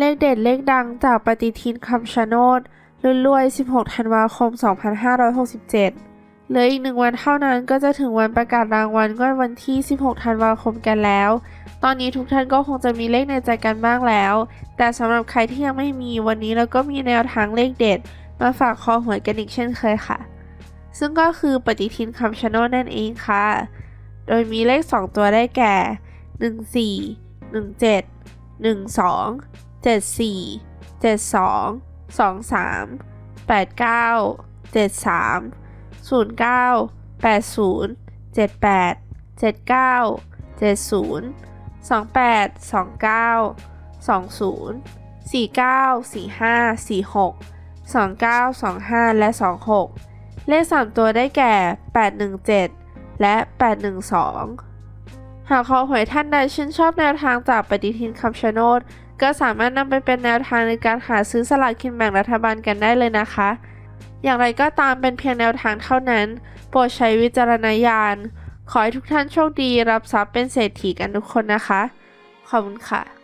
เลขเด็ดเลขดังจากปฏิทินคำชะโนดรุ่นรวย 16 ธันวาคม 2567 เหลืออีกหนึ่งวันเท่านั้นก็จะถึงวันประกาศรางวัลงวดวันที่ 16 ธันวาคมกันแล้ว ตอนนี้ทุกท่านก็คงจะมีเลขในใจกันบ้างแล้ว แต่สำหรับใครที่ยังไม่มีวันนี้เราก็มีแนวทางเลขเด็ด มาฝากคอหวยกันอีกเช่นเคยค่ะ ซึ่งก็คือปฏิทินคำชะโนดนั่นเองค่ะ โดยมีเลข 2 ตัวได้แก่ 14 17 12 74 72 23 89 73 09 80 78 79 70 28 29 20 49 45 46 29 25 และ 26 เลข 3 ตัวได้แก่ 817 และ 812 หากคอหวยท่านใดชื่นชอบแนวทางจากปฏิทินคำชะโนด ก็สามารถนำไปเป็นแนวทางในการหาซื้อสลากกินแบ่งรัฐบาลกันได้เลยนะคะ อย่างไรก็ตามเป็นเพียงแนวทางเท่านั้น โปรดใช้วิจารณญาณ ขอให้ทุกท่านโชคดีรับทรัพย์เป็นเศรษฐีกันทุกคนนะคะ ขอบคุณค่ะ